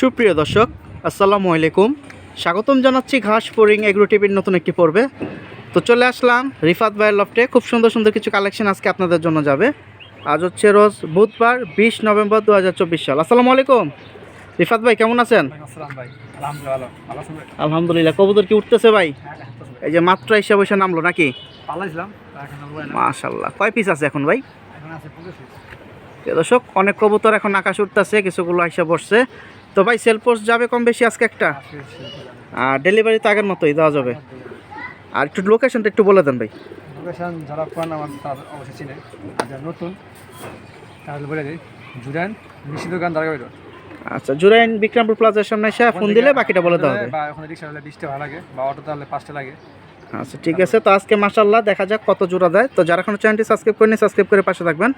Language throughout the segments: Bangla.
সুপ্রিয় দর্শক আসসালামু আলাইকুম। স্বাগতম জানাচ্ছি ঘাস ফোরিং এগ্রো টিভির নতুন একটি পর্বে। তো চলে আসলাম রিফাত ভাইয়ের লফটে খুব সুন্দর সুন্দর কিছু কালেকশন আজকে আপনাদের জন্য যাবে। আজ হচ্ছে রোজ বুধবার বিশ নভেম্বর দু হাজার চব্বিশ সাল। আসসালামু আলাইকুম। রিফাত ভাই কেমন আছেন? আলহামদুলিল্লাহ কবুতর কি উঠতেছে ভাই? এই যে মাত্র এসে বসে নামলো নাকি? মাশাল্লাহ কয় পিস আছে এখন ভাই? দর্শক অনেক কবুতর এখন আকাশ উঠতেছে কিছুগুলো আইসা বসছে। তো ভাই সেল পোস্ট যাবে কম বেশি আজকে একটা? আর ডেলিভারি তো আগের মতোই দেওয়া যাবে। আর একটু লোকেশনটা একটু বলে দেন ভাই। লোকেশন যারা পুরান আমার তারা অবশ্যই চিনে। আর যারা নতুন। তাহলে বলে দিই জুডান মিষ্টি দোকান দাঁড়াবে আচ্ছা জুরাইন বিক্রমপুর প্লাজার সামনে এসে ফোন দিলে বাকিটা বলে দেওয়া হবে। বা ওখানে রিক্সা হলে বিশটা ভাড়া লাগে বা অটোতে হলে পাঁচটা লাগে। আচ্ছা ঠিক আছে। তো আজকে মাসাল্লাহ দেখা যাক কত জোড়া দেয়। তো যারা কোনো চ্যানেলটি সাবস্ক্রাইব করেনি সাবস্ক্রাইব করে পাশে থাকবেন।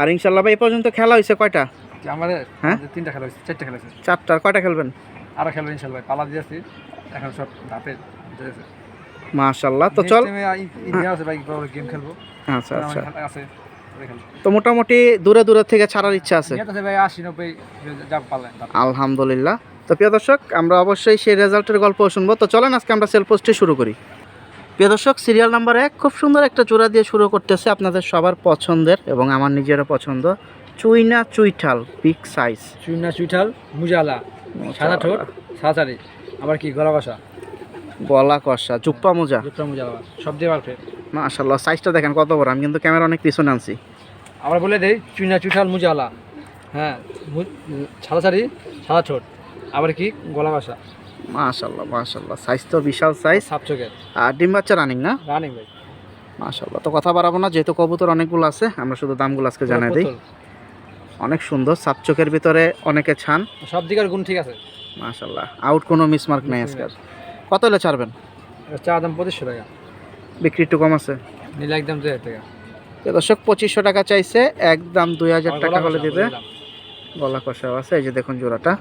আর ইনশাল্লাহ ভাই এই পর্যন্ত খেলা হয়েছে কয়টা? যে আমাদের হ্যাঁ? তিনটা খেলা হয়েছে চারটা খেলা হয়েছে। চারটার কয়টা খেলবেন? আরও খেলবে ইনশাল্লাহ ভাই পালা দিয়েছি এখন সব ধাপে। মাশাল্লাহ তো চল। আছে ভাই গেম খেলব। আচ্ছা আচ্ছা। আছে তো মোটামুটি দূরে দূরে থেকে ছাড়ার ইচ্ছা আছে? আলহামদুলিল্লাহ। তো প্রিয় দর্শক আমরা অবশ্যই সেই রেজাল্টের গল্প শুনব। তো চলেন আজকে আমরা সেল পোস্টে শুরু করি। প্রিয় দর্শক সিরিয়াল নাম্বার এক খুব সুন্দর একটা জোড়া দিয়ে শুরু করতেছে আপনাদের সবার পছন্দের এবং আমার নিজেরও পছন্দ চুইনা চুইঠাল বিগ সাইজ চুইনা চুইঠাল মুজালা সাদা ঠোঁট সাদাচারি আবার কি গলা কষা? গলা কষা চুপ্পা মোজা। জুপটা মুজালা সব দিয়ে পারফেক্ট মাশাল্লাহ সাইজটা দেখেন কত বড় আমি কিন্তু ক্যামেরা অনেক পিছনে আনছি। আবার বলে দেই চুইনা চুইঠাল মুজালা। হ্যাঁ সাদাচারি সাদা ঠোঁট। আবার কি গলা কষা। মাশাল্লাহ মাশাল্লাহ সাইজ তো বিশাল সাইজ সাপ চোখের। আর ডিম বাচ্চা রানিং না? রানিং ভাই। মাশাল্লাহ তো কথা বাড়াবো না যেহেতু কবুতর অনেকগুলো আছে আমরা শুধু দামগুলো আজকে জানাই দিই। অনেক সুন্দর সাপ চোখের ভিতরে অনেকে ছান। সব দিকের গুণ ঠিক আছে। মাশাল্লাহ আউট কোনো মিসমার্ক নেই আজকাল কত হলে ছাড়বেন? চা দাম পঁচিশশো টাকা। বিক্রি একটু কম আছে। নিলে একদম দুই হাজার টাকা। দর্শক পঁচিশশো টাকা চাইছে একদম দুই হাজার টাকা হলে দিলাম। গলা কষাও আছে এই যে দেখুন জোড়াটা।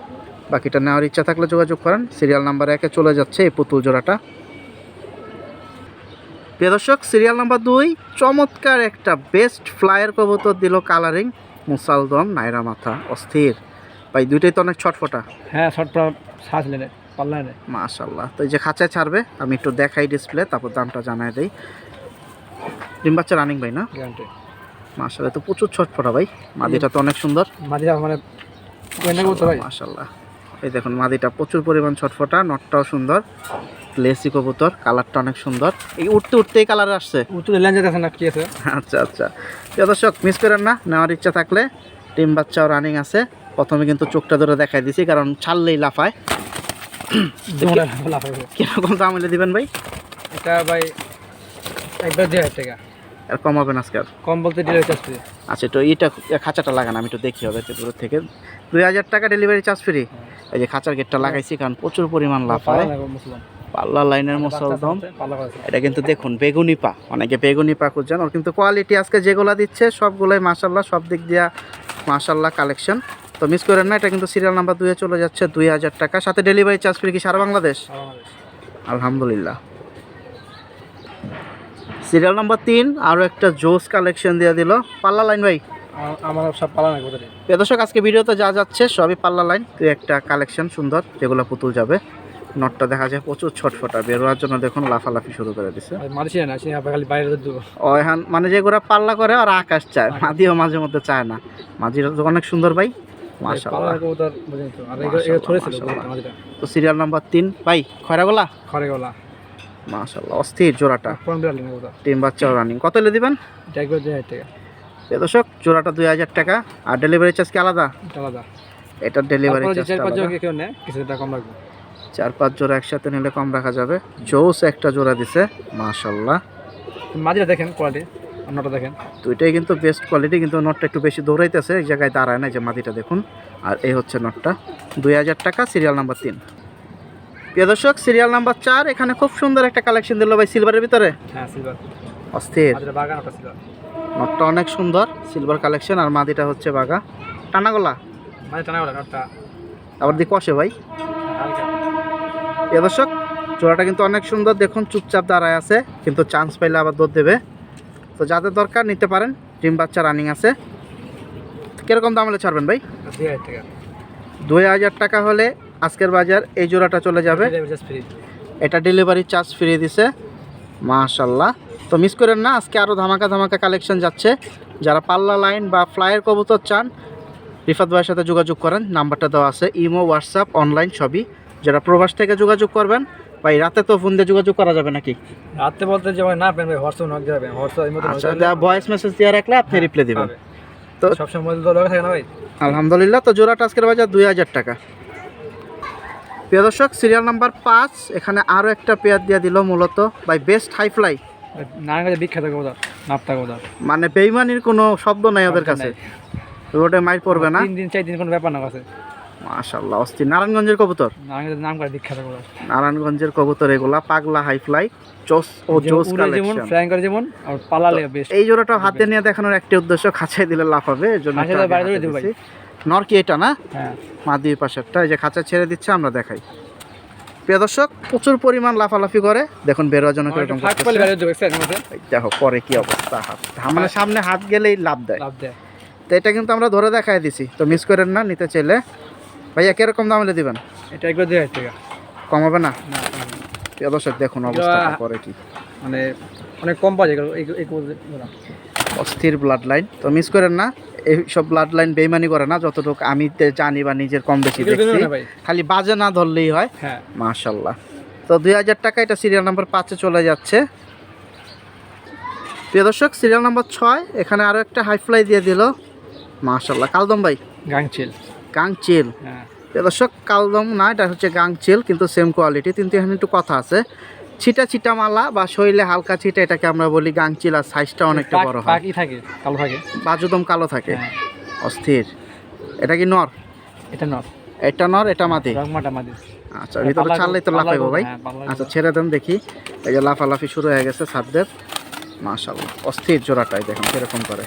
বাকিটা নেওয়ার ইচ্ছা থাকলে যোগাযোগ করেন। সিরিয়াল নাম্বার একে চলে যাচ্ছে এই পুতুল জোড়াটা। প্রিয় দর্শক সিরিয়াল নাম্বার দুই চমৎকার একটা বেস্ট ফ্লায়ার কবুতর দিল কালারিং মুসালদম নাইরা মাথা অস্থির। ভাই দুইটাই তো অনেক ছটফটা। হ্যাঁ শর্ট সাজ লেনে নে। মাশাল্লাহ। তো এই যে খাঁচায় ছাড়বে আমি একটু দেখাই ডিসপ্লে তারপর দামটা জানাই দিই। ডিম বাচ্চা রানিং ভাই না? গ্যারান্টি মাশাল্লাহ তো প্রচুর ছটফটা ভাই। মাদিটা তো অনেক সুন্দর। মাদিটা মানে মাশাল্লাহ। এই দেখুন মাদিটা প্রচুর পরিমাণ ছটফটা নটটাও সুন্দর। লেসি কবুতর কালারটা অনেক সুন্দর। এই উঠতে উঠতেই কালার আসছে। উত্তর লেন যেতেছে না কি আছে? আচ্ছা আচ্ছা। দর্শক মিস করেন না নেওয়ার ইচ্ছা থাকলে টিম বাচ্চাও রানিং আছে। প্রথমে কিন্তু চোখটা ধরে দেখাই দিছি কারণ ছাড়লেই লাফায়। কীরকম দাম হলে দিবেন ভাই? এটা ভাই একবার দুই হাজার টাকা। আর কম কমাবেন আজকে আর? কম বলতে ডেলিভারি চার্জ ফ্রি আচ্ছা তো এইটা খাঁচাটা লাগান আমি একটু দেখি হবে দূর থেকে। দুই হাজার টাকা ডেলিভারি চার্জ ফ্রি এই যে খাঁচার গেটটা লাগাইছি কারণ প্রচুর পরিমাণ লাফায়। পাল্লা লাইনের মুসলদম পাল্লা এটা কিন্তু দেখুন বেগুনি পা। অনেকে বেগুনি পা খুঁজছেন ওর কিন্তু কোয়ালিটি আজকে যেগুলা দিচ্ছে সবগুলোই মাসাল্লাহ সব দিক দিয়া মাসাল্লাহ কালেকশন তো মিস করেন না এটা কিন্তু সিরিয়াল নাম্বার দুয়ে চলে যাচ্ছে দুই হাজার টাকা। সাথে ডেলিভারি চার্জ ফ্রি কি সারা বাংলাদেশ? আলহামদুলিল্লাহ। সিরিয়াল নাম্বার তিন আরও একটা জোস কালেকশন দিয়ে দিল। পাল্লা লাইন ভাই। আমার- সব পালা নাই কোথায়? দর্শক আজকে ভিডিওতে যা যাচ্ছে সবই পাল্লা লাইন দুই একটা কালেকশন সুন্দর যেগুলো পুতুল যাবে। নটটা দেখা যায় প্রচুর ছটফটা। বেরোয়ার জন্য দেখুন লাফালাফি শুরু করে দিছে। মানে যেগুলো পাল্লা করে আর আকাশ চায় মাদিও মাঝে মধ্যে চায় না। মাঝিরা অনেক সুন্দর ভাই। তো। সিরিয়াল নাম্বার তিন। ভাই খয়রাগোলা? খড়ে গলা মাশাল্লাহ অস্থির জোড়াটা। টিম রানিং কত এলে দিবেন? এটা দর্শক জোড়াটা দুই হাজার টাকা। আর ডেলিভারি চার্জ কি আলাদা? এটা আলাদা। এটার ডেলিভারি চার্জ কিছু টাকা কম লাগবে। চার পাঁচ জোড়া একসাথে নিলে কম রাখা যাবে। জোস একটা জোড়া দিছে মাশাল্লাহ মাঝিটা দেখেন কোয়ালিটি অন্যটা দেখেন। দুইটাই কিন্তু বেস্ট কোয়ালিটি কিন্তু নটটা একটু বেশি দৌড়াইতেছে এই জায়গায় দাঁড়ায় না যে মাদিটা দেখুন। আর এই হচ্ছে নটটা দুই হাজার টাকা সিরিয়াল নাম্বার তিন। প্রিয় দর্শক সিরিয়াল নাম্বার চার এখানে খুব সুন্দর একটা কালেকশন দিল ভাই সিলভারের ভিতরে। হ্যাঁ সিলভার অস্থির। নটটা অনেক সুন্দর সিলভার কালেকশন আর মাদিটা হচ্ছে বাগা। টানাগোলা। মাঝে টানা নটটা। আবার দি কষে ভাই। প্রিয় দর্শক জোড়াটা কিন্তু অনেক সুন্দর। দেখুন চুপচাপ দাঁড়ায় আছে কিন্তু চান্স পাইলে আবার দৌড় দেবে। তো যাদের দরকার নিতে পারেন। ডিম বাচ্চা রানিং আছে। কীরকম দাম হলে ছাড়বেন ভাই? দুই হাজার টাকা। দুই হাজার টাকা হলে আজকের বাজার এই জোড়াটা চলে যাবে। এটা ডেলিভারি চার্জ ফ্রি দিছে। মাশাল্লাহ তো মিস করেন না আজকে আরও ধামাকা ধামাকা কালেকশন যাচ্ছে। যারা পাল্লা লাইন বা ফ্লাইয়ের কবুতর চান রিফাত ভাইয়ের সাথে যোগাযোগ করেন। নাম্বারটা দেওয়া আছে ইমো হোয়াটসঅ্যাপ অনলাইন সবই। যারা প্রবাস থেকে যোগাযোগ করবেন ভাই রাতে তো ফোন দিয়ে যোগাযোগ করা যাবে নাকি? রাতে বলতে যে ভাই না পেন ভাই হোয়াটসঅ্যাপ নক যাবে। হোয়াটসঅ্যাপ এই মতো আচ্ছা ভয়েস মেসেজ দিয়ে রাখলে আপনি রিপ্লাই দিবেন। তো সবসময় মোবাইল তো লগে থাকে না ভাই? আলহামদুলিল্লাহ তো জোড়াটা আজকের বাজার দুই হাজার টাকা। প্রিয় দর্শক সিরিয়াল নাম্বার পাঁচ এখানে আরও একটা পেয়ার দিয়ে দিল মূলত। বাই বেস্ট হাইফ্লাই নারায়ণ কাছে বিখ্যাত কোথাও নাপ্তা কোথাও মানে বেইমানির কোনো শব্দ নাই ওদের কাছে। রোডে মাইর পড়বে না। তিন দিন চার দিন কোনো ব্যাপার না কাছে। মাশাল্লাহ অস্থির। নারায়ণগঞ্জের কবুতর? নাম করে বিখ্যাত নারায়ণগঞ্জের কবুতর এগুলা পাগলা হাইফ্লাই জোস ও জোস যেমন কালেকশন ফ্লাইং করে যেমন আর পালালে বেশ এই জোড়াটা হাতে নিয়ে দেখানোর একটি উদ্দেশ্য খাঁচায় দিলে লাভ হবে। নর কি এটা না? হ্যাঁ। মাদির পাশেরটা এই যে খাঁচা ছেড়ে দিচ্ছে আমরা দেখাই। প্রিয় দর্শক প্রচুর পরিমাণ লাফালাফি করে। দেখুন বেরোয়ার জন্য কীরকম দেখো পরে কি অবস্থা হাত মানে সামনে হাত গেলেই লাভ দেয়। লাভ দেয়। তো এটা কিন্তু আমরা ধরে দেখাই দিছি। তো মিস করেন না নিতে চাইলে। ভাইয়া কীরকম দামে দিবেন? এটা একবার দুই হাজার টাকা। কম হবে না? প্রিয় দর্শক দেখুন অবস্থাটা এটা- পরে কি? মানে অনেক কম পাওয়া যায় অস্থির ব্লাড লাইন তো মিস করেন না এই সব ব্লাড লাইন বেইমানি করে না যতটুকু আমি তে- জানি বা নিজের কম বেশি দেখছি। খালি বাজে না ধরলেই হয়। হ্যাঁ। মাশাল্লাহ তো দুই হাজার টাকা এটা সিরিয়াল নাম্বার পাঁচে চলে যাচ্ছে। প্রিয় দর্শক সিরিয়াল নাম্বার ছয় এখানে আরও একটা হাইফ্লাই দিয়ে দিল। মাশাল্লাহ কালদম ভাই? গাংচিল। গাংচিল। হ্যাঁ। দর্শক কালদম না এটা হচ্ছে গাংচিল কিন্তু সেম কোয়ালিটি কিন্তু এখানে একটু কথা আছে। ছিটা ছিটা মালা বা শরীরে হালকা ছিটা এটাকে আমরা বলি গাংচিল আর সাইজটা অনেকটা বড় হয়। থাকে কালো থাকে? বাজুদম কালো থাকে। হ্যাঁ, অস্থির। এটা কি নর? এটা নট এটা নর এটা মাদি আচ্ছা ভিতরে ছাড়লেই তো লাফাইবো ভাই। হ্যাঁ, আচ্ছা ছেড়ে দেন দেখি। এই যে লাফালাফি শুরু হয়ে গেছে সাবদের মাশাল্লাহ অস্থির জোড়াটাই দেখুন কীরকম করে।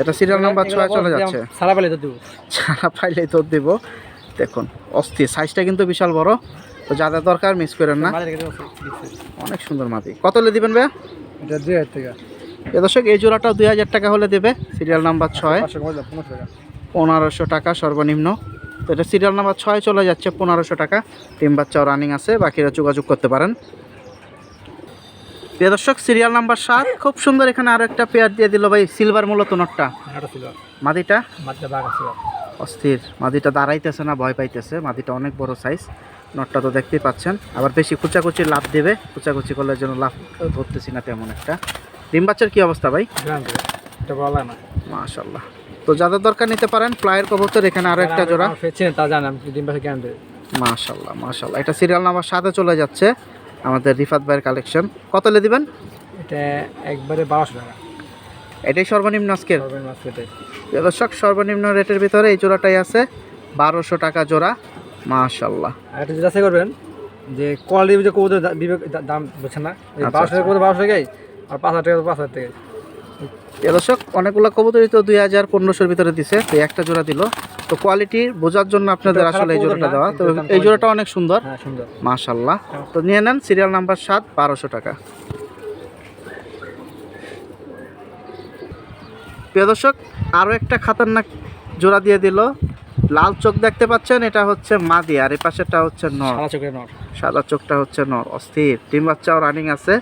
এটা সিরিয়াল নাম্বার ছয় চলে যাচ্ছে। সারা পেলে তো দেবো। ছাড়া পাইলেই তো দিব দেখুন অস্থির। সাইজটা কিন্তু বিশাল বড়। তো যাদের দরকার মিস করেন না। অনেক সুন্দর মাটি। কত হলে দিবেন ভাইয়া? এটা দুই হাজার টাকা। এ দর্শক এই জোড়াটাও দুই হাজার টাকা হলে দেবে। সিরিয়াল নাম্বার ছয়। পনেরোশো টাকা। সর্বনিম্ন। তো এটা সিরিয়াল নাম্বার ছয় চলে যাচ্ছে পনেরোশো টাকা। টিম বাচ্চাও রানিং আছে বাকিরা যোগাযোগ করতে পারেন। প্রিয় দর্শক সিরিয়াল নাম্বার সাত। খুব সুন্দর এখানে আরও একটা পেয়ার দিয়ে দিল ভাই সিলভার মূলত নটটা। মাদিটা? অস্থির। মাদিটা দাঁড়াইতেছে না ভয় পাইতেছে। মাদিটা অনেক বড় সাইজ নটটা তো দেখতেই পাচ্ছেন। আবার বেশি কুচাকুচি লাভ দেবে। কুচাকুচি করলে যেন লাভ ধরতেছি না তেমন একটা। ডিম বাচ্চার কি অবস্থা ভাই? মাশাল্লাহ তো যাদের দরকার নিতে পারেন প্লায়ের কবুতর এখানে আরও একটা জোড়া। তা জানাম জ্ঞান দেবে। মাশাল্লাহ মাশাল্লাহ এটা সিরিয়াল নাম্বার সাথে চলে যাচ্ছে। আমাদের রিফাত ভাইয়ের কালেকশন কত লে দিবেন? এটা একবারে বারোশো টাকা। এটাই সর্বনিম্ন আজকের? দর্শক সর্বনিম্ন রেটের ভিতরে এই জোড়াটাই আছে। বারোশো টাকা জোড়া। মাশাল্লাহ আর একটা যাচাই করবেন যে কোয়ালিটি যে কবুতর বিবেক দাম বুঝছেন না? আচ্ছা, বারোশো টাকা আচ্ছা। কবুতর বারোশো টাকাই আর পাঁচ হাজার টাকা পাঁচ হাজার টাকাই। দর্শক অনেকগুলো কবুতরই তো দুই হাজার পনেরোশোর ভিতরে দিছে তো একটা জোড়া দিল। তো কোয়ালিটি বোঝার জন্য আপনাদের আসলে এই জোড়াটা দেওয়া। তো এই জোড়াটা অনেক সুন্দর। হ্যাঁ মাশাল্লাহ তো নিয়ে নেন সিরিয়াল নাম্বার সাত বারোশো টাকা। প্রিয় দর্শক আরও একটা খাতারনাক জোড়া দিয়ে দিল। লাল চোখ দেখতে পাচ্ছেন এটা হচ্ছে মাদি আর এই পাশেরটা হচ্ছে নর। সাদা চোখটা হচ্ছে নর অস্থির। ডিম বাচ্চাও রানিং আছে।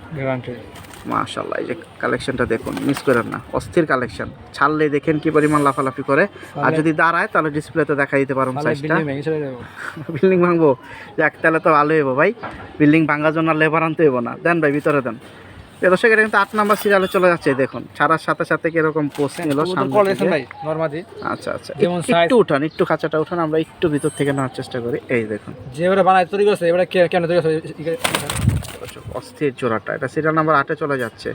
মাশাল্লাহ এই যে কালেকশনটা দেখুন মিস করেন না অস্থির কালেকশন ছাড়লে দেখেন কি পরিমাণ লাফালাফি করে। আর যদি দাঁড়ায় তাহলে ডিসপ্লেতে দেখা দিতে পারুন সাইজটা বিল্ডিং ভাঙবো। যাক তাহলে তো ভালো হইব ভাই। বিল্ডিং ভাঙার জন্য লেবার আনতে হইব না। দেন ভাই ভিতরে দেন। দর্শক এটা কিন্তু আট নাম্বার সিরিয়ালে চলে যাচ্ছে দেখুন। ছাড়ার সাথে সাথে কীরকম পোস্ট নিল আচ্ছা আচ্ছা। একটু- উঠান একটু খাঁচাটা উঠান আমরা একটু ভিতর থেকে নেওয়ার চেষ্টা করি। এই দেখুন। যে ওরা বানায় তৈরি করছে এবারে কেন তৈরি করছে? অস্থির জোড়াটা। এটা সিরিয়াল নাম্বার আটে চলে যাচ্ছে।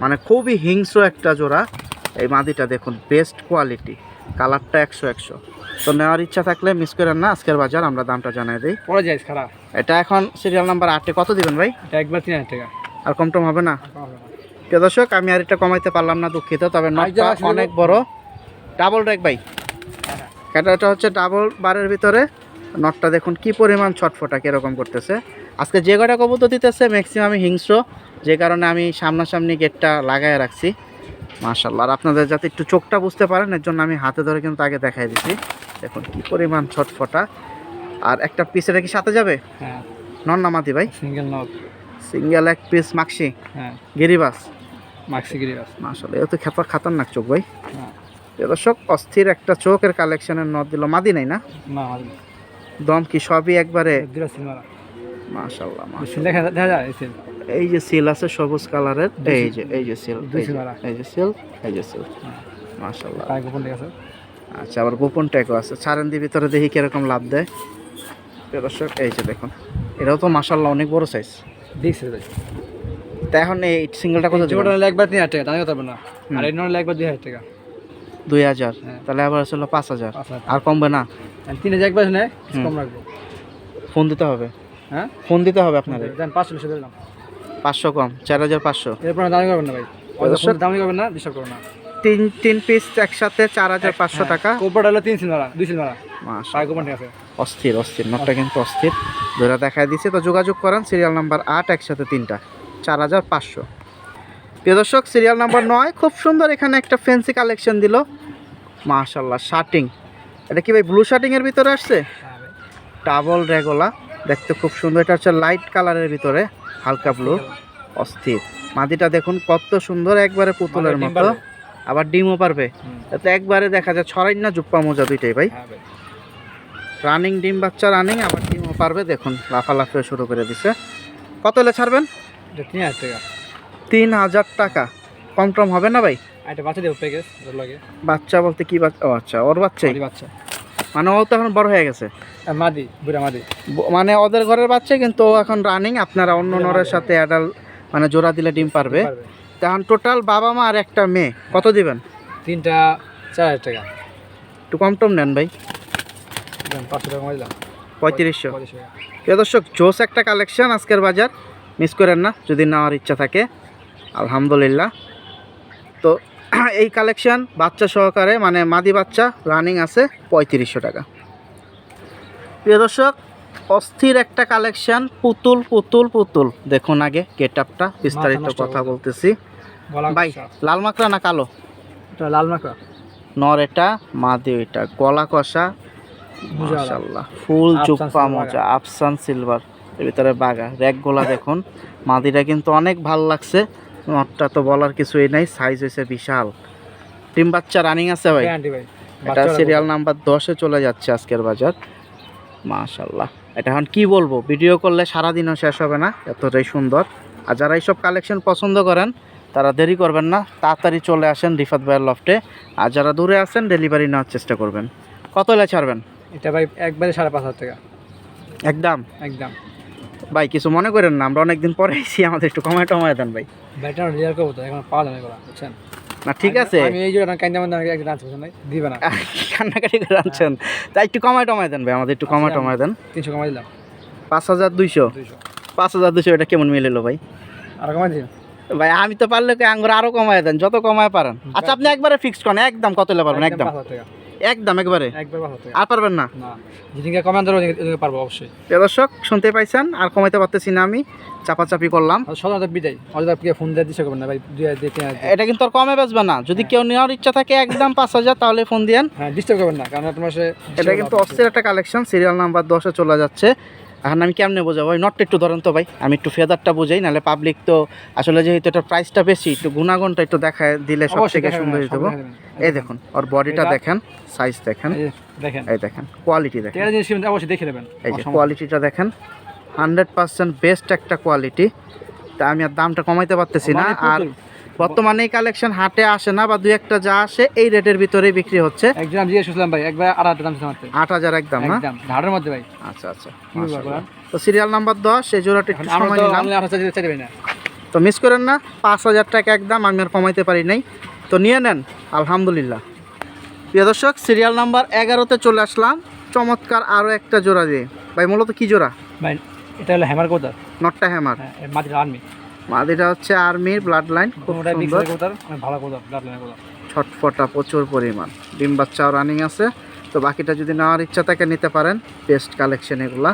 মানে খুবই হিংস্র একটা জোড়া। এই মাদিটা দেখুন বেস্ট কোয়ালিটি কালারটা একশো একশো। তো নেওয়ার ইচ্ছা থাকলে মিস করেন না আজকের বাজার আমরা দামটা জানাই দিই। পরে যাইস খারাপ। এটা এখন সিরিয়াল নাম্বার আটে। কত দিবেন ভাই? একবার তিন হাজার টাকা। আর কম টম হবে না? প্রিয় দর্শক আমি আর এটা কমাইতে পারলাম না দুঃখিত তবে নটটা অনেক বড়। ডাবল রেক ভাই। এটা এটা হচ্ছে ডাবল বারের ভিতরে। নটটা দেখুন কি পরিমাণ ছটফটা কীরকম করতেছে। আজকে যে কটা কবুতর দিতেছে ম্যাক্সিমাম হিংস্র। যে কারণে আমি সামনাসামনি গেটটা লাগায় রাখছি। মাশাল্লাহ আর আপনাদের যাতে একটু চোখটা বুঝতে পারেন এর জন্য আমি হাতে ধরে কিন্তু আগে দেখাই দিচ্ছি দেখুন কি পরিমাণ ছটফটা। আর একটা পিস এটা কি সাথে যাবে? হ্যাঁ। নন না মাদি ভাই? সিঙ্গেল নক সিঙ্গেল এক পিস মাক্সি হ্যাঁ। গিরিবাস। মাক্সি গিরিবাস। মাসাল এ তো খেতার খাতারনাক চোখ ভাই। হ্যাঁ। দর্শক অস্থির একটা চোখের কালেকশনের নদ দিল মাদি নাই না? না দম কি সবই একবারে? মাশাল্লাহ দেখা দেখা যায় এই যে সিল আছে সবুজ কালারের এই যে এই যে সিল এই যে- সিল এই যে সিল। মাশাল্লাহ আচ্ছা আবার গোপন ট্যাগও আছে। ছাড়েন দি ভিতরে দেখি কীরকম লাভ দেয়। দর্শক এই যে দেখুন এটাও তো মাশাল্লাহ অনেক বড় সাইজ দেখছি ভাই। তা এখন এই সিঙ্গেলটা কত একবার তিন হাজার টাকা দামি না। আর এই একবার দুই হাজার টাকা। দুই হাজার? হ্যাঁ। তাহলে আবার আসলে পাঁচ হাজার। আর কমবে না? তিন হাজার একবার নেয় কম রাখব। ফোন দিতে হবে? হ্যাঁ? ফোন দিতে হবে আপনাদের? দেন পাঁচশো দিলাম পাঁচশো কম চার হাজার পাঁচশো। এরপর দামি করবেন না ভাই। দামি করবেন না ডিস্টার্ব করবেন না। তিন তিন পিস একসাথে চার হাজার পাঁচশো টাকা। কোপার হলো তিন সিল দুই সিল মারা মাশাআল্লাহ। পায়ে গোপন ঠিক আছে। অস্থির অস্থির নটটা কিন্তু অস্থির। ধরে দেখায় দিচ্ছে তো যোগাযোগ করেন সিরিয়াল নাম্বার আট একসাথে তিনটা। চার হাজার পাঁচশো। প্রিয় দর্শক সিরিয়াল নাম্বার নয় খুব সুন্দর এখানে একটা ফেন্সি কালেকশন দিল। মাশাল্লাহ শার্টিং এটা কি ভাই ব্লু শার্টিংয়ের ভিতরে আসছে? হ্যাঁ ডাবল রেগোলা দেখতে খুব সুন্দর এটা হচ্ছে লাইট কালারের ভিতরে হালকা ব্লু অস্থির মাদিটা দেখুন কত সুন্দর একবারে পুতুলের মতো। আবার ডিমও পারবে। এতে একবারে দেখা যায় ছড়াই না জুপ্পা মোজা দুইটাই ভাই। হ্যাঁ রানিং ডিম বাচ্চা রানিং আবার ডিমও পারবে দেখুন লাফালাফি শুরু করে দিছে। কত হলে ছাড়বেন? তিন হাজার টাকা। তিন হাজার টাকা। কম টম হবে না ভাই? একটা বাচ্চা দেবো প্যাকেজ লাগে। বাচ্চা বলতে কি বাচ্চা? ও আচ্ছা ওর বাচ্চাই বাচ্চা। মানে ও তো এখন বড় হয়ে গেছে। মাদি বুড়া মাদি। মানে ওদের ঘরের বাচ্চা কিন্তু ও এখন রানিং আপনারা অন্য নরের সাথে অ্যাডাল মানে জোড়া দিলে ডিম পারবে। তখন টোটাল বাবা মা আর একটা মেয়ে। কত দিবেন? তিনটা চার হাজার টাকা। একটু কম টম নেন ভাই। পাঁচশো টাকা দিলাম পঁয়ত্রিশশো। প্রিয় দর্শক জোস একটা কালেকশন আজকের বাজার। মিস করেন না যদি নেওয়ার ইচ্ছা থাকে। আলহামদুলিল্লাহ। তো এই কালেকশন বাচ্চা সহকারে মানে মাদি বাচ্চা রানিং আছে পঁয়ত্রিশশো টাকা। প্রিয় দর্শক অস্থির একটা কালেকশন। পুতুল পুতুল পুতুল। দেখুন আগে গেট আপটা বিস্তারিত কথা বলতেছি। ভাই লাল মাকড়া না কালো? এটা লাল মাকড়া। নর এটা মাদি এটা। গলা কষা। মাশাল্লাহ ফুল চুপ্পা মোজা। আফসান সিলভার এর ভিতরে বাগা র্যাক গোলা দেখুন। মাদিটা কিন্তু অনেক ভালো লাগছে। নটটা তো বলার কিছুই নাই। সাইজ হয়েছে বিশাল। টিম বাচ্চা রানিং আছে ভাই। ভাই। এটা সিরিয়াল নাম্বার দশে চলে যাচ্ছে আজকের বাজার। মাশাল্লাহ এটা এখন কি বলব? ভিডিও করলে সারাদিনও শেষ হবে না এতটাই সুন্দর। আর যারা এইসব কালেকশন পছন্দ করেন তারা দেরি করবেন না তাড়াতাড়ি চলে আসেন রিফাত ভাইয়ের লফটে আর যারা দূরে আছেন ডেলিভারি নেওয়ার চেষ্টা করবেন। কত হলে ছাড়বেন? এটা ভাই একবারে সাড়ে পাঁচ হাজার টাকা। একদম? একদম। ভাই কিছু মনে করেন না আমরা অনেকদিন পরে এসেছি আমাদের একটু কমায় টমায় দেন ভাই। ব্যাটার রিয়ার করব তো এখন পাওয়া যাবে বুঝছেন? না ঠিক আছে। আমি এই জন্য কাইন্দা মান্দা একদিন আনছি আনছেন ভাই দিবে না। কান্নাকাটি করে আনছেন। তাই একটু কমায় টমায় দেন ভাই আমাদের একটু কমায় আচ্ছা, টমায় দেন। তিনশো কমাই দিলাম। পাঁচ হাজার দুইশো। পাঁচ হাজার দুশো এটা কেমন মিলে ভাই? আর কমাই দিন। ভাই আমি তো পারলে কি আঙ্গুর আরও কমায় দেন যত কমায় পারেন। আচ্ছা আপনি একবারে ফিক্স করেন একদম কত পারবেন একদম একদম একবারে। আর পারবেন না? না যেদিনকে কমান পারব অবশ্যই। দর্শক শুনতে পাইছেন আর কমাইতে পারতেছি না আমি চাপাচাপি করলাম। সদর বিদায়। আপনি ফোন দিয়ে দিচ্ছে না ভাই। এটা কিন্তু আর কমে বেচবে না। যদি কেউ নেওয়ার ইচ্ছা থাকে একদম পাঁচ হাজার তাহলে ফোন দিয়েন। হ্যাঁ ডিস্টার্ব করবেন না কারণ আপনার এটা কিন্তু অস্থির একটা কালেকশন সিরিয়াল নাম্বার দশে চলে যাচ্ছে। এখন আমি কেমনে বোঝাবো? ভাই নটটা একটু ধরেন তো ভাই আমি একটু ফেদারটা বুঝাই নাহলে পাবলিক তো আসলে যেহেতু এটা প্রাইসটা বেশি একটু গুণাগুণটা একটু দেখায় দিলে সব থেকে সুন্দর দেবো এই দেখুন ওর বডিটা দেখেন সাইজ দেখেন। এই দেখেন। এই দেখেন কোয়ালিটি দেখেন। অবশ্যই দেখে নেবেন এই যে কোয়ালিটিটা দেখেন হান্ড্রেড পার্সেন্ট বেস্ট একটা কোয়ালিটি তা আমি আর দামটা কমাইতে পারতেছি না আর। বর্তমানে এই কালেকশন হাটে আসে না বা দুই একটা যা আসে এই রেটের ভিতরেই বিক্রি হচ্ছে। একজন আমি জিজ্ঞেস করছিলাম ভাই একবার আড়াই দাম দিতে মারতে আট হাজার একদম না? একদম ধারের মধ্যে ভাই। আচ্ছা আচ্ছা? তো সিরিয়াল নাম্বার দশ এই জোড়াটা একটু সময় নিলাম। তো মিস করেন না পাঁচ হাজার টাকা একদম আমি আর কমাইতে পারি নাই। তো নিয়ে নেন আলহামদুলিল্লাহ। প্রিয় দর্শক সিরিয়াল নাম্বার এগারোতে চলে আসলাম। চমৎকার আরও একটা জোড়া দিয়ে। ভাই মূলত কি জোড়া? ভাই এটা হলো হ্যামার কোদার নটটা হ্যামার হ্যাঁ মাটির আর্মি মাদিটা হচ্ছে আর্মির ব্লাড লাইন খুব সুন্দর। কোদার ছটফটা প্রচুর পরিমাণ। ডিম বাচ্চাও রানিং আছে। তো বাকিটা যদি নেওয়ার ইচ্ছা থাকে নিতে পারেন। বেস্ট কালেকশন এগুলা।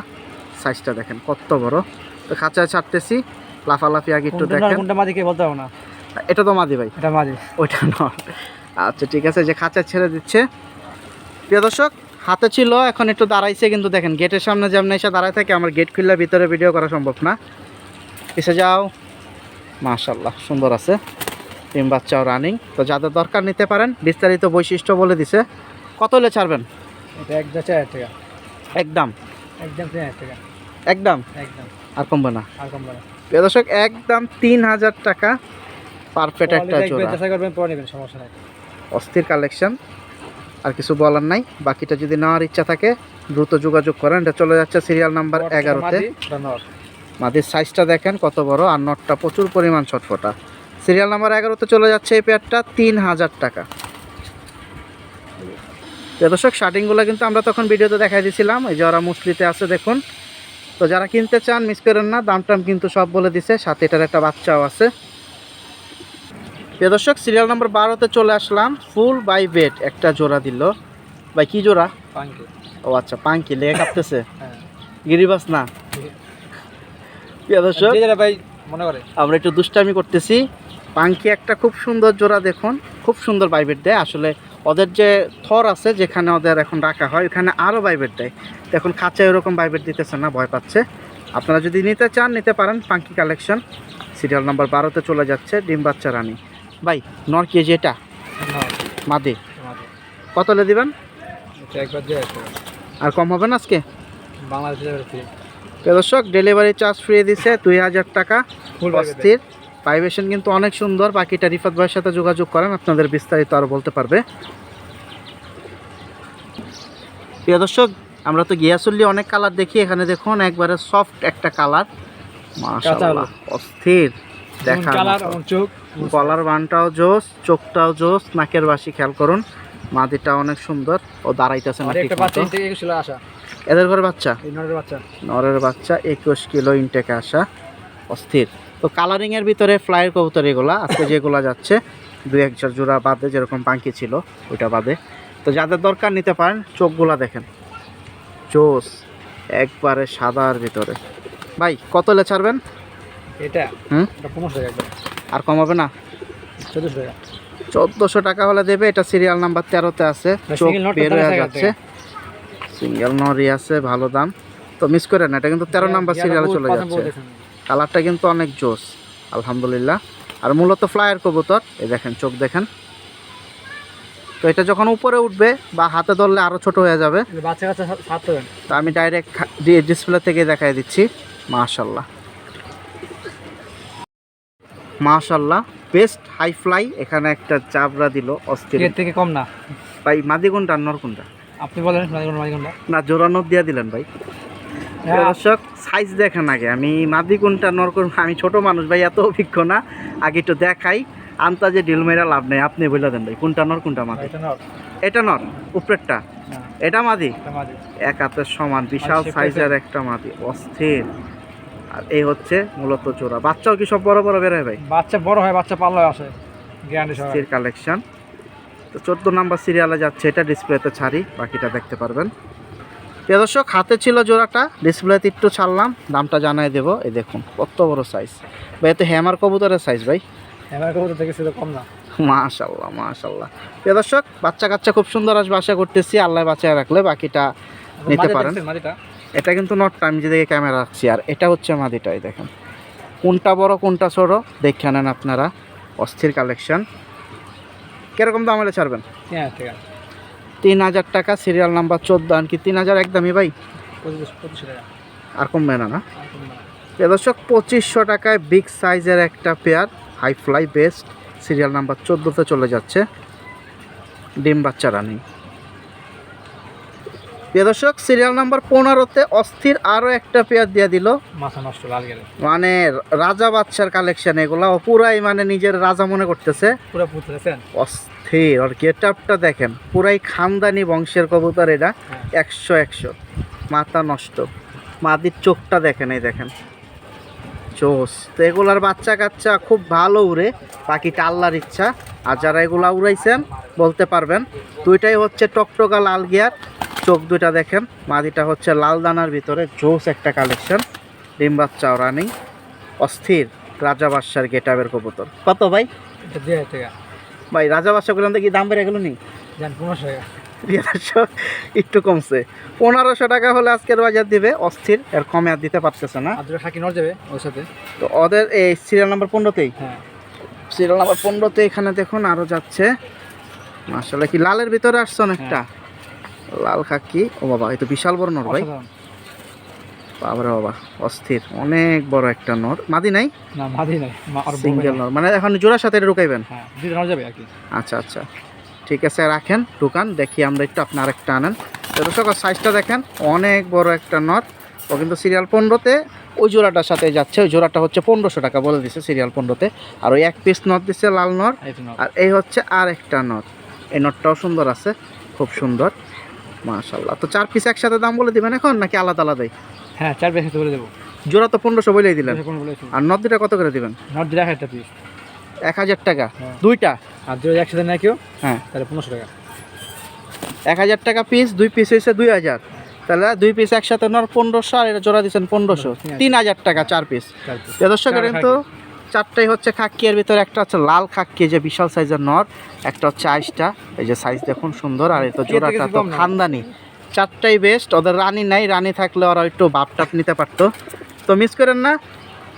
সাইজটা দেখেন কত বড়। তো খাঁচায় ছাড়তেছি। লাফালাফি আগে একটু দেখেন। কোনটা মাদি কে বলতে পারব না? এটা তো মাদি ভাই। এটা মাদি। ওইটা নয়। আচ্ছা ঠিক আছে যে খাঁচায় ছেড়ে দিচ্ছে। প্রিয় দর্শক হাতে ছিল এখন একটু দাঁড়াইছে কিন্তু দেখেন গেটের সামনে যেমন এসে দাঁড়ায় থাকে আমার গেট খুললে ভিতরে ভিডিও করা সম্ভব না। এসে যাও। মাশাল্লাহ সুন্দর আছে। ডিম বাচ্চাও রানিং তো যাদের দরকার নিতে পারেন বিস্তারিত বৈশিষ্ট্য বলে দিছে। কত হলে ছাড়বেন? একদম। একদম? আর কমবে না? প্রিয় দর্শক একদম তিন হাজার টাকা পারফেক্ট একটা জোড়া। অস্থির কালেকশন আর কিছু বলার নাই। বাকিটা যদি নেওয়ার ইচ্ছা থাকে দ্রুত যোগাযোগ করেন। এটা চলে যাচ্ছে সিরিয়াল নাম্বার এগারোতে। ধন্যবাদ। মাদির সাইজটা দেখেন কত বড় আর নটটা প্রচুর পরিমাণ ছটফটা। সিরিয়াল নাম্বার এগারোতে চলে যাচ্ছে এই পেয়ারটা তিন হাজার টাকা। দর্শক শার্টিংগুলো কিন্তু আমরা তখন ভিডিওতে দেখাই দিয়েছিলাম এই যে ওরা মুসলিতে আছে দেখুন। তো যারা কিনতে চান মিস করেন না দাম টাম কিন্তু সব বলে দিছে সাথে এটার একটা বাচ্চাও আছে। দর্শক সিরিয়াল নাম্বার বারোতে চলে আসলাম ফুল বাই বেড একটা জোড়া দিল। ভাই কি জোড়া? পাঙ্কি ও আচ্ছা পাঙ্কি লেগে কাঁপতেছে। হ্যাঁ। গিরিবাস না? প্রিয় দর্শক ভাই মনে করে। আমরা একটু দুষ্টামি করতেছি। পাঙ্কি একটা খুব সুন্দর জোড়া দেখুন খুব সুন্দর বাইবেট দেয়। আসলে ওদের যে থর আছে যেখানে ওদের এখন রাখা হয় ওখানে আরও বাইবেট দেয়। তো এখন খাঁচায় ওরকম বাইবেট দিতেছে না ভয় পাচ্ছে। আপনারা যদি নিতে চান নিতে পারেন পাঙ্কি কালেকশন সিরিয়াল নাম্বার বারোতে চলে যাচ্ছে ডিম বাচ্চা রানী। ভাই নর কেজি এটা? মাদি। কত দিবেন? আর কম হবে না আজকে? বাংলাদেশে দর্শক ডেলিভারি চার্জ ফ্রি দিছে দুই হাজার টাকা। অস্থির। ভাইব্রেশন কিন্তু অনেক সুন্দর। বাকিটা রিফাত ভাইয়ের সাথে যোগাযোগ করেন আপনাদের বিস্তারিত আরও বলতে পারবে। প্রিয় দর্শক আমরা তো গিয়াসুল্লি অনেক কালার দেখি। এখানে দেখুন একবারে সফট একটা কালার মাশাআল্লাহ অস্থির। দেখা গলার বানটাও জোস চোখটাও জোস। নাকের বাসি খেয়াল করুন। মাদিটা অনেক সুন্দর। ও দাঁড়াইতেছে না ঠিক মতো। এদের ঘরে বাচ্চা? নরের বাচ্চা। নরের বাচ্চা একুশ কিলো ইনটেকে আসা অস্থির। তো কালারিংয়ের ভিতরে ফ্লাইয়ের কবুতর এগুলা আজকে যেগুলা যাচ্ছে দুই এক জোড়া বাদে যেরকম পাঙ্কি ছিল ওইটা বাদে। তো যাদের দরকার নিতে পারেন চোখগুলা দেখেন। জোস একবারে সাদার ভিতরে। ভাই কত লে ছাড়বেন? এটা? হুম? আর কমাবে না? চোদ্দোশো টাকা। হলে দেবে এটা সিরিয়াল নাম্বার তেরোতে আছে চোখ single note বের হয়ে যাচ্ছে। সিঙ্গেল নরি আছে ভালো দাম। তো মিস করেন না, এটা কিন্তু তেরো নাম্বার সিরিয়ালে চলে যাচ্ছে। কালারটা কিন্তু অনেক জোস আলহামদুলিল্লাহ। আর মূলত ফ্লায়ার কবুতর এই দেখেন চোখ দেখেন। তো এটা যখন উপরে উঠবে বা হাতে ধরলে আরও ছোট হয়ে যাবে। তো আমি ডাইরেক্ট ডিসপ্লে থেকে দেখাই দিচ্ছি। মাশাল্লাহ মাশাল্লাহ বেস্ট হাই ফ্লাই এখানে একটা চাবড়া দিল অস্থির। থেকে কম না। ভাই মাদি কোনটা নর কোনটা? আপনি বলেন না জোরানো দিয়ে দিলেন ভাই। হ্যাঁ। দর্শক সাইজ দেখেন আগে। আমি মাদি কোনটা নর কোন আমি ছোট মানুষ ভাই এত অভিজ্ঞ না। আগে একটু দেখাই। আন্তাজে ডিল মেরা লাভ নেই। আপনি বলে দেন ভাই কোনটা নর কোনটা মাদি? এটা নর। উপরেরটা। এটা মাদি? এক হাতের সমান বিশাল সাইজের একটা মাদি। অস্থির। আর এই হচ্ছে মূলত জোড়া বাচ্চাও কি সব বড় বড় বেরোয় ভাই? বাচ্চা বড় হয় বাচ্চা পাল্লা আসে। গ্যারান্টি কালেকশন তো চোদ্দ নাম্বার সিরিয়ালে যাচ্ছে এটা ডিসপ্লেতে ছাড়ি বাকিটা দেখতে পারবেন। প্রিয় দর্শক হাতে ছিল জোড়াটা ডিসপ্লেতে একটু ছাড়লাম দামটা জানাই দেবো এই দেখুন কত বড় সাইজ ভাই এত হ্যামার কবুতরের সাইজ ভাই? এবার কবুতর থেকে সেটা কম না। মাশাল্লাহ মাশাল্লাহ প্রিয় দর্শক বাচ্চা কাচ্চা খুব সুন্দর আসবে আশা করতেছি আল্লাহ বাঁচায় রাখলে বাকিটা নিতে পারেন। এটা কিন্তু নটটা আমি যেদিকে ক্যামেরা রাখছি আর এটা হচ্ছে মাদিটাই দেখেন। কোনটা বড় কোনটা ছোট দেখে নেন আপনারা অস্থির কালেকশন কীরকম দাম হলে ছাড়বেন? হ্যাঁ তিন হাজার টাকা সিরিয়াল নাম্বার চোদ্দ চোদ্দ আনকি তিন হাজার একদমই ভাই। আর কমবে না না? আর কম না। প্রিয় দর্শক পঁচিশশো টাকায় বিগ সাইজের একটা pair high fly best serial number চোদ্দোতে চলে যাচ্ছে। ডিম বাচ্চা রানিং প্রিয় দর্শক সিরিয়াল নাম্বার পনেরোতে অস্থির আরও একটা পেয়ার দিয়ে দিল। মাথা নষ্ট লাল গেলে। মানে রাজা বাচ্চার কালেকশন এগুলা ও পুরাই মানে নিজের রাজা মনে করতেছে। পুরো অস্থির আর গেট আপটা দেখেন পুরাই খানদানি বংশের কবুতর এটা হ্যাঁ। একশো একশো মাথা নষ্ট। মাদির চোখটা দেখেন এই দেখেন। চোস তো এগুলার বাচ্চা কাচ্চা খুব ভালো উড়ে বাকিটা আল্লাহর ইচ্ছা। আর যারা এগুলা উড়াইছেন বলতে পারবেন দুইটাই হচ্ছে টকটকা লাল গিয়ার। চোখ দুইটা দেখেন মাদিটা হচ্ছে লাল দানার ভিতরে জোস একটা কালেকশন ডিম বাচ্চাও রানিং অস্থির রাজা বাদশার গেটাবের কবুতর। কত ভাই? ভাই রাজা বাদশা করলাম কি দাম বেড়ে গেল নি? জান পনেরোশো টাকা। প্রিয় দর্শক একটু কমছে। পনেরোশো টাকা হলে আজকের বাজার দিবে অস্থির এর কমে আর দিতে পারতেছে না। আর যাবে ওর সাথে। তো ওদের এই সিরিয়াল নাম্বার পনেরোতেই? হ্যাঁ। সিরিয়াল নাম্বার পনেরোতে এখানে দেখুন আরও যাচ্ছে। মাসাল্লাহ কি লালের ভিতরে আসছে অনেকটা? লাল খাকি ও বাবা এই তো বিশাল বড় নর ভাই। বাবারে বাবা অস্থির অনেক বড় একটা নর মাদি নাই? না মাদি নাই সিঙ্গেল নর মানে এখন জোড়ার সাথে এটা ঢুকাইবেন? হ্যাঁ যাবে আর কি। আচ্ছা আচ্ছা। ঠিক আছে রাখেন দোকান দেখি আমরা একটু আপনি আরেকটা আনেন। তো দর্শক সাইজটা দেখেন অনেক বড় একটা নর ও কিন্তু সিরিয়াল পনেরোতে ওই জোড়াটার সাথে যাচ্ছে ওই জোড়াটা হচ্ছে পনেরোশো টাকা বলে দিছে সিরিয়াল পনেরোতে। আর ওই এক পিস নট দিচ্ছে লাল নড়। আর এই হচ্ছে আর একটা নট এই নটটাও সুন্দর আছে খুব সুন্দর মাশাল্লাহ তো চার পিস একসাথে দাম বলে দিবেন এখন নাকি আলাদা আলাদাই? হ্যাঁ চার বেশি বলে দেবো। জোড়া তো পনেরোশো বলেই দিলেন। আর নট দুটা কত করে দিবেন? নট দিলে একটা পিস। এক হাজার টাকা? হ্যাঁ। দুইটা? আর দুটো একসাথে নেয় কেউ হ্যাঁ। তাহলে পনেরোশো টাকা। এক হাজার টাকা পিস দুই পিস হয়েছে দুই হাজার। তাহলে দুই পিস একসাথে নর পনেরোশো আর এটা জোড়া দিচ্ছেন পনেরোশো। তিন হাজার। টাকা চার পিস দর্শক কিন্তু চারটাই হচ্ছে খাক্কি এর ভিতরে একটা হচ্ছে লাল খাক্কি যে বিশাল সাইজের নর একটা হচ্ছে আইসটা। এই যে সাইজ দেখুন সুন্দর আর তো জোড়াটা তো খানদানি। চারটাই বেস্ট ওদের রানী নাই রানী থাকলে ওরা একটু ভাব টাপ নিতে পারতো। তো মিস করেন না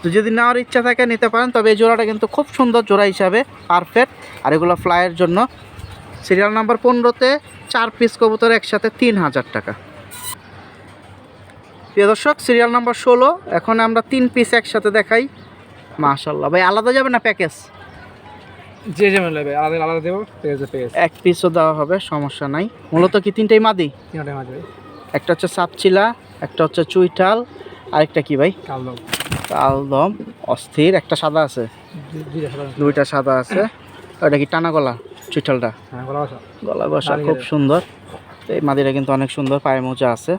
তো যদি নেওয়ার ইচ্ছা থাকে নিতে পারেন তবে এই জোড়াটা কিন্তু খুব সুন্দর জোড়া হিসাবে পারফেক্ট আর এগুলো ফ্লাইয়ের জন্য। সিরিয়াল নাম্বার পনেরোতে চার পিস কবুতর একসাথে তিন হাজার টাকা। প্রিয় দর্শক সিরিয়াল নাম্বার ষোলো এখন আমরা তিন পিস একসাথে দেখাই। মাশাল্লাহ ভাই আলাদা যাবে না প্যাকেজ যে যেমন নেবে আলাদা আলাদা দেবো এক পিসও দেওয়া হবে সমস্যা নাই। মূলত কি তিনটেই মাদি? তিনটা টাকা দেবে একটা হচ্ছে সাপচিলা একটা হচ্ছে চুইটাল আরেকটা কি ভাই? কাল দাও কালদম অস্থির একটা সাদা আছে। দুইটা সাদা আছে। ওটা কি টানা গলা চুইটালটা হ্যাঁ গলা বাসা। খুব সুন্দর। এই মাদিটা কিন্তু অনেক সুন্দর পায়ে মোজা আছে।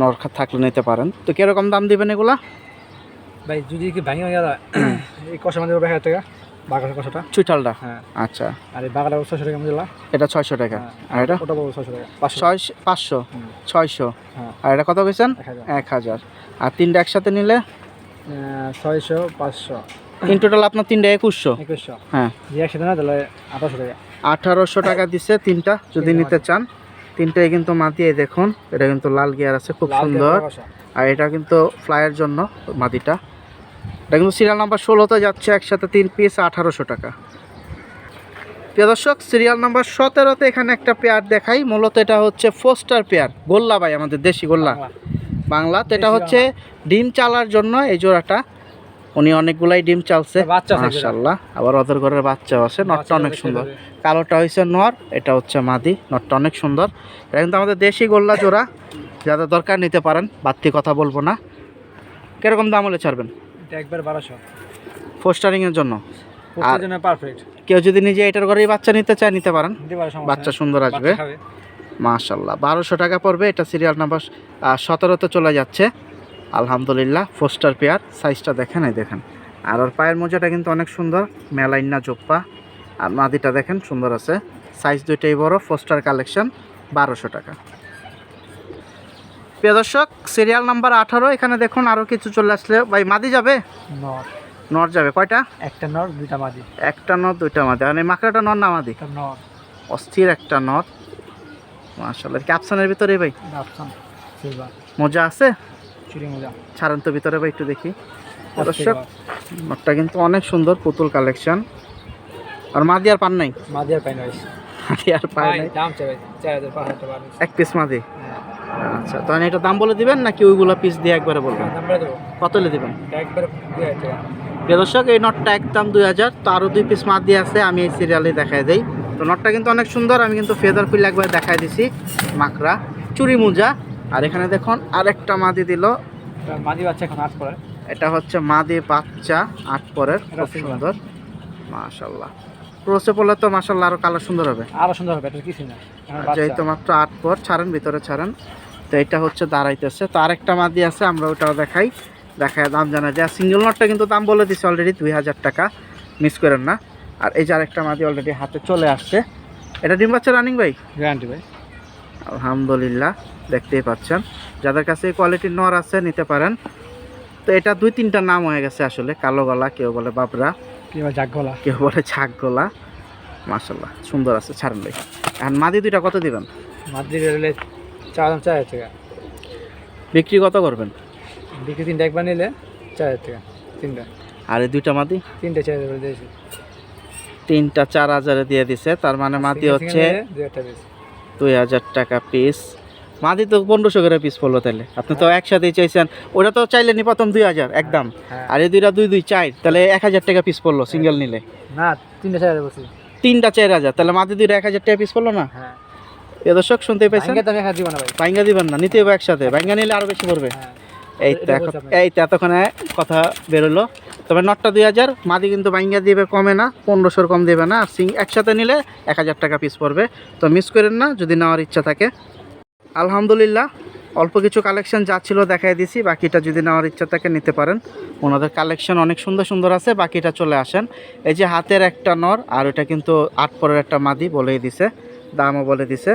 নরখা থাকলে নিতে পারেন। তো কীরকম দাম দিবেন এগুলা? ভাই যদি কি ভাঙি হয়ে এই কষা এক হাজার টাকা বাগানের কষাটা। চুইটালটা হ্যাঁ। আচ্ছা। আর এই বাগানটা ছশো টাকা মিলা এটা ছয়শো টাকা। আর এটা? ওটা বলব ছশো টাকা। পাঁচশো। পাঁচশো? ছয়শো? হ্যাঁ। আর এটা কত এক হাজার। আর তিনটা একসাথে নিলে? ছয়শো পাঁচশো। ইন টোটাল আপনার তিনটা একুশশো? একুশশো। হ্যাঁ। যে একসাথে না তাহলে আঠারোশো টাকা। আঠারোশো টাকা দিছে তিনটা যদি নিতে চান। তিনটাই কিন্তু দেখুন এটা কিন্তু লাল গিয়ার আছে খুব সুন্দর। আর এটা কিন্তু ফ্লাইয়ের জন্য মাদিটা। এটা কিন্তু সিরিয়াল নাম্বার ষোলোতে যাচ্ছে একসাথে তিন পিস আঠারোশো টাকা। প্রিয় দর্শক সিরিয়াল নাম্বার সতেরোতে এখানে একটা পেয়ার দেখাই। মূলত এটা হচ্ছে ফোস্টার পেয়ার গোল্লা ভাই আমাদের দেশি গোল্লা। বাংলা। তো এটা হচ্ছে ডিম চালার জন্য এই জোড়াটা। উনি অনেকগুলাই ডিম চালছে। মাশাল্লাহ আবার ওদের ঘরের বাচ্চাও আছে নটটা অনেক সুন্দর। কালোটা হয়েছে নর এটা হচ্ছে মাদি নটটা অনেক সুন্দর। এটা কিন্তু আমাদের দেশি গোল্লা জোড়া যাদের দরকার নিতে পারেন বাড়তি কথা বলব না। কীরকম দাম হলে ছাড়বেন? একবার বারোশো। ফোস্টারিংয়ের জন্য। পারফেক্ট কেউ যদি নিজে এটার ঘরেই বাচ্চা নিতে চায় নিতে পারেন। বাচ্চা সুন্দর আসবে। মাশাল্লাহ বারোশো টাকা পড়বে এটা সিরিয়াল নাম্বার সতেরোতে চলে যাচ্ছে। আলহামদুলিল্লাহ ফোস্টার পেয়ার সাইজটা দেখেন এই দেখেন। আর ওর পায়ের মোজাটা কিন্তু অনেক সুন্দর মেলাইন্না জোপ্পা। আর মাদিটা দেখেন সুন্দর আছে। সাইজ দুইটাই বড় ফোস্টার কালেকশন বারোশো টাকা। প্রিয় দর্শক সিরিয়াল নাম্বার আঠারো এখানে দেখুন আরও কিছু চলে আসলে। ভাই মাদি যাবে? নর। নর যাবে কয়টা? একটা নর দুইটা মাদি। একটা নর দুইটা মাদি। মানে মাকড়াটা নর না মাদি? নর। অস্থির একটা নর। মাশাল্লাহ ক্যাপশনের ভিতরে ভাই। রাফসান সিলভার মজা আছে? চুরি মজা। ছাড়েন তো ভিতরে ভাই একটু দেখি। দর্শক নটটা কিন্তু অনেক সুন্দর পুতুল কালেকশন। আর মাদি আর পান নাই? মাদি আর পাই না মাদি আর পায় নাই? দাম চাই চার হাজার পাঁচ হাজার টাকা এক পিস মাদি? আচ্ছা তো এটা দাম বলে দিবেন নাকি ওইগুলো পিস দিয়ে একবারে বলবেন? দাম বলে দেবো। কত হলে দিবেন? একবার দর্শক এই নটটা একদম দুই হাজার তো আরও দুই পিস মাদি আছে আমি এই সিরিয়ালে দেখাই দেই। তো নটটা কিন্তু অনেক সুন্দর আমি কিন্তু ফেদার পিল একবার দেখাই দিছি মাকড়া চুরি মুজা। আর এখানে দেখুন আরেকটা মাদি দিল। মাদি বাচ্চা এখন আট পরে এটা হচ্ছে মাদি বাচ্চা আট পরের খুব সুন্দর। মাশাল্লাহ ক্রোসে পড়লে তো মাশাল্লাহ আরও কালার সুন্দর হবে। আরও সুন্দর হবে এটা কিছু না। যেহেতু মাত্র আট পর ছাড়েন ভিতরে ছাড়েন। তো এটা হচ্ছে দাঁড়াইতেছে। তো আরেকটা মাদি আছে আমরা ওটাও দেখাই। দেখায় দাম জানা যায় সিঙ্গেল নটটা কিন্তু দাম বলে দিচ্ছে অলরেডি দুই হাজার টাকা। মিস করেন না। আর এই যে আরেকটা মাদি অলরেডি হাতে চলে আসছে। এটা ডিম বাচ্চা রানিং ভাই? গ্যারান্টি ভাই। আলহামদুলিল্লাহ দেখতেই পাচ্ছেন। যাদের কাছে এই কোয়ালিটির নর আছে নিতে পারেন। তো এটা দুই তিনটা নাম হয়ে গেছে আসলে কালো গলা কেউ বলে বাবরা কেউ জাগ গলা। কেউ বলে ছাক গলা। মাসাল্লাহ সুন্দর আছে ছাড়েন ভাই। এখন মাদি দুইটা কত দিবেন? মাদ্রি বেরোলে চার চার হাজার টাকা। বিক্রি কত করবেন? বিক্রি তিনটা একবার নিলে চার হাজার টাকা তিনটা। আর এই দুইটা মাদি? তিনটে চার দিয়েছি। তিনটা চার হাজারে দিয়ে দিছে তার মানে মাদি হচ্ছে দুই হাজার টাকা পিস মাদি তো পনেরোশো করে পিস পড়ল তাহলে। আপনি তো একসাথেই চাইছেন। ওটা তো চাইলে নি প্রথম দুই হাজার একদম। হ্যাঁ। আর এই দুইটা দুই দুই চার তাহলে এক হাজার টাকা পিস পড়ল সিঙ্গেল নিলে। না তিনটে চার হাজার তিনটা চার হাজার তাহলে মাদি দুইটা এক হাজার টাকা পিস পড়ল না? হ্যাঁ। এ দর্শক শুনতে পেয়েছেন ভাঙ্গে তো আমি একা দিব না ভাই। ভাঙ্গা দিবেন না নিতে হবে একসাথে। ভাঙ্গা নিলে আরও বেশি পড়বে। হ্যাঁ। এই এই এতক্ষণে কথা বেরোলো। তবে নটটা দুই হাজার, মাদি কিন্তু ভাঙ্গা দিবে কমে না, পনেরোশোর কম দেবে না, আর সিং একসাথে নিলে এক হাজার টাকা পিস পড়বে। তো মিস করেন না, যদি নেওয়ার ইচ্ছা থাকে। আলহামদুলিল্লাহ, অল্প কিছু কালেকশন যা ছিল দেখাই দিছি, বাকিটা যদি নেওয়ার ইচ্ছা থাকে নিতে পারেন। ওনাদের কালেকশন অনেক সুন্দর সুন্দর আছে, বাকিটা চলে আসেন। এই যে হাতের একটা নর, আর ওটা কিন্তু আট পরের একটা মাদি বলেই দিছে, দামও বলে দিছে।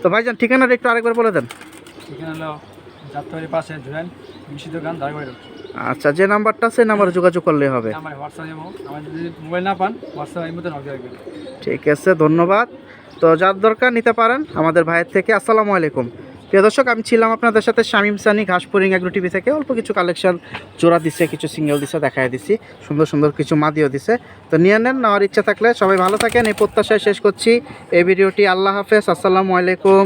তো ভাইজান, ঠিকানাটা একটু আরেকবার বলে দেন। হলো যাত্রাবাড়ির পাশে মিষ্টি দোকান দাঁড়িয়ে আচ্ছা যে নাম্বারটা সেই নাম্বারে যোগাযোগ করলেই হবে। আমার হোয়াটসঅ্যাপ যাব আমার যদি মোবাইল না পান হোয়াটসঅ্যাপ মতো নক রাখবেন। ঠিক আছে ধন্যবাদ। তো যার দরকার নিতে পারেন আমাদের ভাইয়ের থেকে। আসসালামু আলাইকুম। প্রিয় দর্শক আমি ছিলাম আপনাদের সাথে শামিম সানি ঘাসপুরিং এগ্রো টিভি থেকে। অল্প কিছু কালেকশন জোড়া দিছে কিছু সিঙ্গেল দিছে দেখাই দিছি। সুন্দর সুন্দর কিছু মাদিও দিছে। তো নিয়ে নেন নেওয়ার ইচ্ছা থাকলে সবাই ভালো থাকেন। এই প্রত্যাশায় শেষ করছি। এই ভিডিওটি আল্লাহ হাফেজ। আসসালামু আলাইকুম।